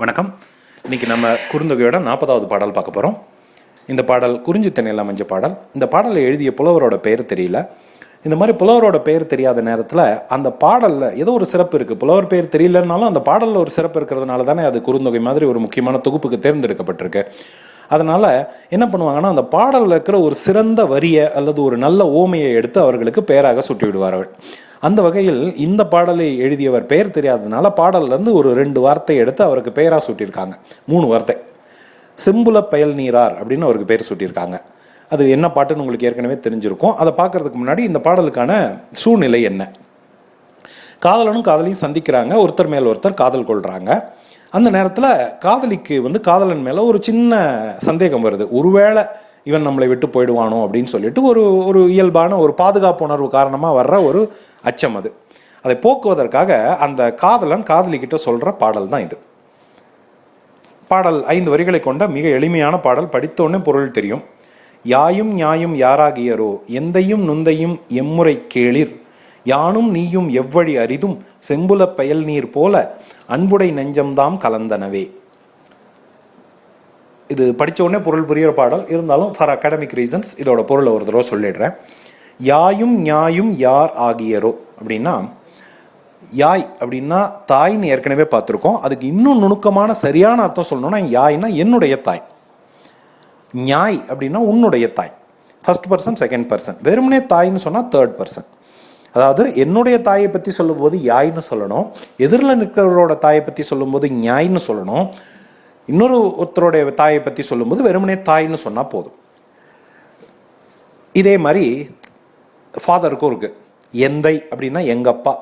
வணக்கம். இன்னைக்கு நம்ம குறுந்தொகையோட நாற்பதாவது பாடல் பார்க்க போகிறோம் இந்த பாடல் குறிஞ்சி தென்னையில் அமைஞ்ச பாடல். இந்த பாடலை எழுதிய புலவரோட பெயர் தெரியல. இந்த மாதிரி புலவரோட பெயர் தெரியாத நேரத்தில் அந்த பாடலில் ஏதோ ஒரு சிறப்பு இருக்குது புலவர் பெயர் தெரியலனாலும் அந்த பாடலில் ஒரு சிறப்பு இருக்கிறதுனால தானே அது குறுந்தொகை மாதிரி ஒரு முக்கியமான தொகுப்புக்கு தேர்ந்தெடுக்கப்பட்டிருக்கு. அதனால் என்ன பண்ணுவாங்கன்னா அந்த பாடலில் இருக்கிற ஒரு சிறந்த வரியை அல்லது ஒரு நல்ல ஓமையை எடுத்து அவர்களுக்கு பெயராக சுட்டி விடுவார்கள் அந்த வகையில் இந்த பாடலை எழுதியவர் பெயர் தெரியாததுனால பாடல்லேருந்து ஒரு ரெண்டு வார்த்தை எடுத்து அவருக்கு பெயராக சுட்டியிருக்காங்க. மூணு வார்த்தை. சிம்புல பயல் நீரார் அப்படின்னு அவருக்கு பேர் சுட்டியிருக்காங்க. அது என்ன பாட்டுன்னு உங்களுக்கு ஏற்கனவே தெரிஞ்சிருக்கும். அதை பார்க்கறதுக்கு முன்னாடி இந்த பாடலுக்கான சூழ்நிலை என்ன? காதலனும் காதலியும் சந்திக்கிறாங்க. ஒருத்தர் மேல் ஒருத்தர் காதல் கொள்கிறாங்க அந்த நேரத்தில் காதலிக்கு வந்து காதலன் மேலே ஒரு சின்ன சந்தேகம் வருது. ஒருவேளை இவன் நம்மளை விட்டு போயிடுவானோ அப்படின்னு சொல்லிட்டு ஒரு ஒரு இயல்பான ஒரு பாதுகாப்பு உணர்வு காரணமாக வர்ற ஒரு அச்சம் அது. அதை போக்குவதற்காக அந்த காதலன் காதலிக்கிட்ட சொல்கிற பாடல் தான் இது. பாடல் ஐந்து வரிகளை கொண்ட மிக எளிமையான பாடல் படித்தோன்னே பொருள் தெரியும். யாயும் நியாயும் யாராகியரோ எந்தையும் நுந்தையும் எம்முறை கேளிர் யானும் நீயும் எவ்வழி அரிதும் செம்புல பயல் நீர் போல அன்புடை நெஞ்சம்தாம் கலந்தனவே. இது படித்த உடனே பொருள் புரியிற பாடல். இருந்தாலும் ஃபார் அகாடமிக் ரீசன்ஸ் இதோட பொருளை ஒரு தடவை சொல்லிடுறேன். யாயும் ஞாயும் யார் ஆகியரோ அப்படின்னா யாய் அப்படின்னா தாய்ன்னு ஏற்கனவே பார்த்துருக்கோம். அதுக்கு இன்னும் நுணுக்கமான சரியான அர்த்தம் சொல்லணும்னா யாய்னா என்னுடைய தாய். ஞாய் அப்படின்னா உன்னுடைய தாய். ஃபர்ஸ்ட் பர்சன் செகண்ட் பர்சன் வெறுமனே தாய்ன்னு சொன்னால் தேர்ட் பர்சன் அதாவது என்னுடைய தாயை பற்றி சொல்லும்போது யாயின்னு சொல்லணும். எதிரில் நிற்கிறவரோட தாயை பற்றி சொல்லும்போது ஞாயின்னு சொல்லணும். இன்னொரு ஒருத்தருடைய தாயை பற்றி சொல்லும்போது வெறுமனே தாய்னு சொன்னால் போதும். இதே மாதிரி ஃபாதருக்கும் இருக்குது எந்தை அப்படின்னா எங்கள் அப்பா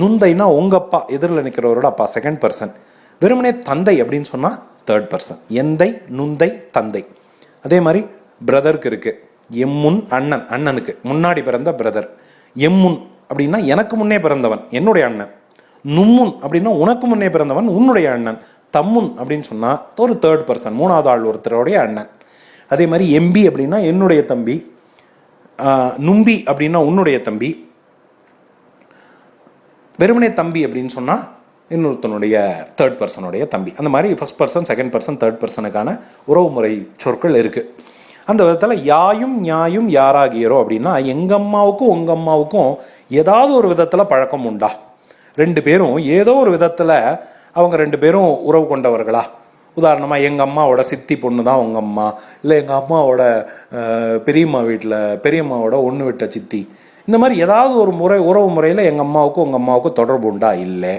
நுந்தைனா உங்கள் அப்பா எதிரில் நிற்கிறவரோட அப்பா செகண்ட் பர்சன் வெறுமனே தந்தை அப்படின்னு சொன்னால் தேர்ட் பர்சன் எந்தை நுந்தை தந்தை. அதே மாதிரி பிரதருக்கு இருக்குது எம்முன் அண்ணன் அண்ணனுக்கு. முன்னாடி பிறந்த பிரதர் எம்முன். அப்படின்னா எனக்கு முன்னே பிறந்தவன் என்னுடைய அண்ணன். நும்முன் அப்படின்னா உனக்கு முன்னே பிறந்தவன் உன்னுடைய அண்ணன். தம்முன் அப்படின்னு சொன்னால் ஒரு தேர்ட் பர்சன் மூணாவது ஆள் ஒருத்தருடைய அண்ணன். அதே மாதிரி எம்பி அப்படின்னா என்னுடைய தம்பி நும்பி அப்படின்னா உன்னுடைய தம்பி. வெறுமனே தம்பி அப்படின்னு சொன்னால் இன்னொருத்தனுடைய தேர்ட் பர்சனுடைய தம்பி. அந்த மாதிரி first person second person third பர்சனுக்கான உறவுமுறை சொற்கள் இருக்குது அந்த விதத்தில் யாயும் ஞாயும் யாராகியரோ அப்படின்னா எங்கள் அம்மாவுக்கும் உங்கள் அம்மாவுக்கும் ஏதாவது ஒரு விதத்தில் பழக்கம் உண்டா? ரெண்டு பேரும் ஏதோ ஒரு விதத்தில் அவங்க ரெண்டு பேரும் உறவு கொண்டவர்களா? உதாரணமாக எங்கள் அம்மாவோட சித்தி பொண்ணு தான் உங்கள் அம்மா? இல்லை எங்கள் அம்மாவோட பெரியம்மா வீட்டில் பெரியம்மாவோட ஒன்று விட்ட சித்தி? இந்த மாதிரி ஏதாவது ஒரு முறை உறவு முறையில் எங்கள் அம்மாவுக்கும் உங்கள் அம்மாவுக்கும் தொடர்பு உண்டா? இல்லை.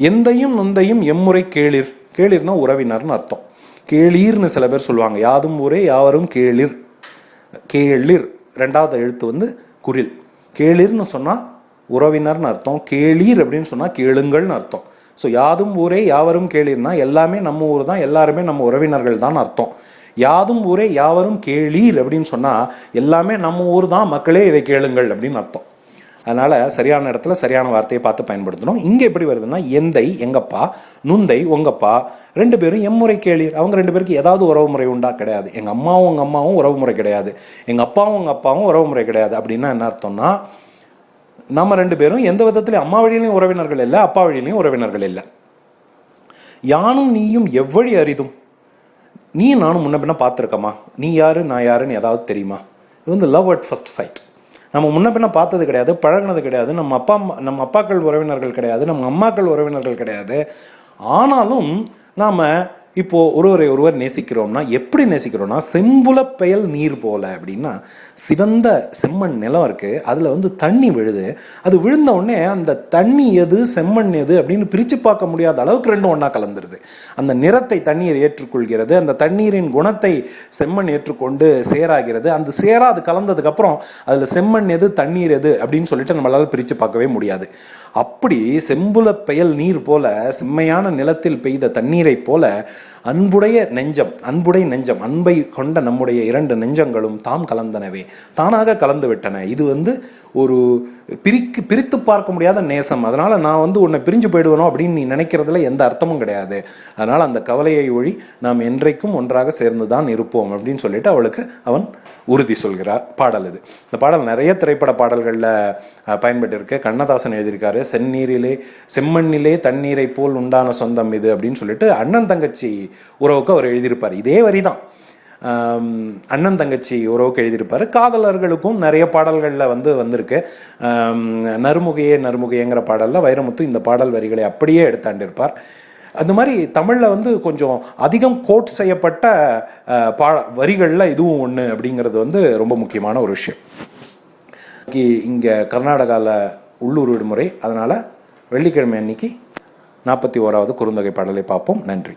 எந்தையும் நுந்தையும் எம்முறை கேளிர். கேளிர்னா உறவினர்னு அர்த்தம். கேளீர்னு சில பேர் சொல்லுவாங்க. யாதும் ஊரே யாவரும் கேளிர். கேளிர். ரெண்டாவது எழுத்து வந்து குரில். கேளிர்னு சொன்னால் உறவினர்னு அர்த்தம். கேளீர் அப்படின்னு சொன்னால் கேளுங்கள்னு அர்த்தம். ஸோ யாதும் ஊரே யாவரும் கேளீர்னா எல்லாமே நம்ம ஊர் தான் எல்லாருமே நம்ம உறவினர்கள் தான் அர்த்தம். யாதும் ஊரே யாவரும் கேளீர் அப்படின்னு சொன்னால் எல்லாமே நம்ம ஊர் தான் மக்களே இதை கேளுங்கள் அப்படின்னு அர்த்தம். அதனால் சரியான இடத்துல சரியான வார்த்தையை பார்த்து பயன்படுத்தணும். இங்கே எப்படி வருதுன்னா எந்தை எங்கப்பா நுந்தை உங்கப்பா ரெண்டு பேரும் எம்முறை கேளீர். அவங்க ரெண்டு பேருக்கு ஏதாவது உறவு முறை உண்டா? கிடையாது. எங்கள் அம்மாவும் உங்கள் அம்மாவும் உறவு முறை கிடையாது. எங்கள் அப்பாவும் உங்கள் அப்பாவும் உறவு முறை கிடையாது. அப்படின்னா என்ன அர்த்தம்னா நம்ம ரெண்டு பேரும் எந்த விதத்துலையும் அம்மா வழியிலையும் உறவினர்கள் இல்லை அப்பா வழியிலையும் உறவினர்கள் இல்லை. யானும் நீயும் எவ்வழி அரிதும்? நீ நானும் முன்ன பின்ன பார்த்துருக்கம்மா நீ யாரு நான் யாருன்னு ஏதாவது தெரியுமா? இது வந்து லவ் அட் ஃபர்ஸ்ட் சைட் நம்ம முன்ன பின்ன பார்த்தது கிடையாது பழகுனது கிடையாது நம்ம அப்பா அம்மா நம்ம அப்பாக்கள் உறவினர்கள் கிடையாது நம்ம அம்மாக்கள் உறவினர்கள் கிடையாது. ஆனாலும் நாம் இப்போ ஒருவரை ஒருவர் நேசிக்கிறோம்னா எப்படி நேசிக்கிறோம்னா செம்புல பெயல் நீர் போல அப்படின்னா சிவந்த செம்மண் நிலம் இருக்கு அதில் வந்து தண்ணி விழுது. அது விழுந்த உடனே அந்த தண்ணி எது செம்மண் எது அப்படின்னு பிரித்து பார்க்க முடியாத அளவுக்கு ரெண்டும் ஒன்றா கலந்துருது. அந்த நிறத்தை தண்ணீர் ஏற்றுக்கொள்கிறது அந்த தண்ணீரின் குணத்தை செம்மண் ஏற்றுக்கொண்டு சேராகிறது. அந்த சேரா அது கலந்ததுக்கப்புறம் அதில் செம்மண் எது தண்ணீர் எது அப்படின்னு சொல்லிட்டு நம்மளால் பிரித்து பார்க்கவே முடியாது. அப்படி செம்புல பெயல் நீர் போல செம்மையான நிலத்தில் பெய்த தண்ணீரை போல அன்புடைய நெஞ்சம் அன்புடைய நெஞ்சம் அன்பை கொண்ட நம்முடைய இரண்டு நெஞ்சங்களும் தாம் கலந்தனவே தானாக கலந்து விட்டன இது வந்து ஒரு பிரிக்கு பிரித்து பார்க்க முடியாத நேசம். அதனால் நான் வந்து உன்னை பிரிஞ்சு போயிடுவனோ அப்படின்னு நீ நினைக்கிறதுல எந்த அர்த்தமும் கிடையாது. அதனால் அந்த கவலையை ஒழி நாம் என்றைக்கும் ஒன்றாக சேர்ந்து தான் இருப்போம் அப்படின்னு சொல்லிட்டு அவளுக்கு அவன் உறுதி சொல்கிறார் பாடல் இது. இந்த பாடல் நிறைய திரைப்பட பாடல்களில் பயன்பட்டிருக்கு கண்ணதாசன் எழுதியிருக்காரு செந்நீரிலே செம்மண்ணிலே தண்ணீரை போல் உண்டான சொந்தம் இது அப்படின்னு சொல்லிட்டு அண்ணன் தங்கச்சி உறவுக்கு அவர் எழுதியிருப்பார். இதே வரி தான் அண்ணன் தங்கச்சி உறவுக்கு எழுதியிருப்பார். காதலர்களுக்கும் நிறைய பாடல்களில் வந்து வந்திருக்கு. நறுமுகையே நறுமுகையேங்கிற பாடலில் வைரமுத்து இந்த பாடல் வரிகளை அப்படியே எடுத்தாண்டிருப்பார். அந்த மாதிரி தமிழில் வந்து கொஞ்சம் அதிகம் கோட் செய்யப்பட்ட பா வரிகளில் இதுவும் ஒன்று அப்படிங்கிறது வந்து ரொம்ப முக்கியமான ஒரு விஷயம். இங்கே கர்நாடகாவில் உள்ளூர் விடுமுறை. அதனால் வெள்ளிக்கிழமை அன்னைக்கு நாற்பத்தி ஓராவது குறுந்தொகை பாடலை பார்ப்போம். நன்றி.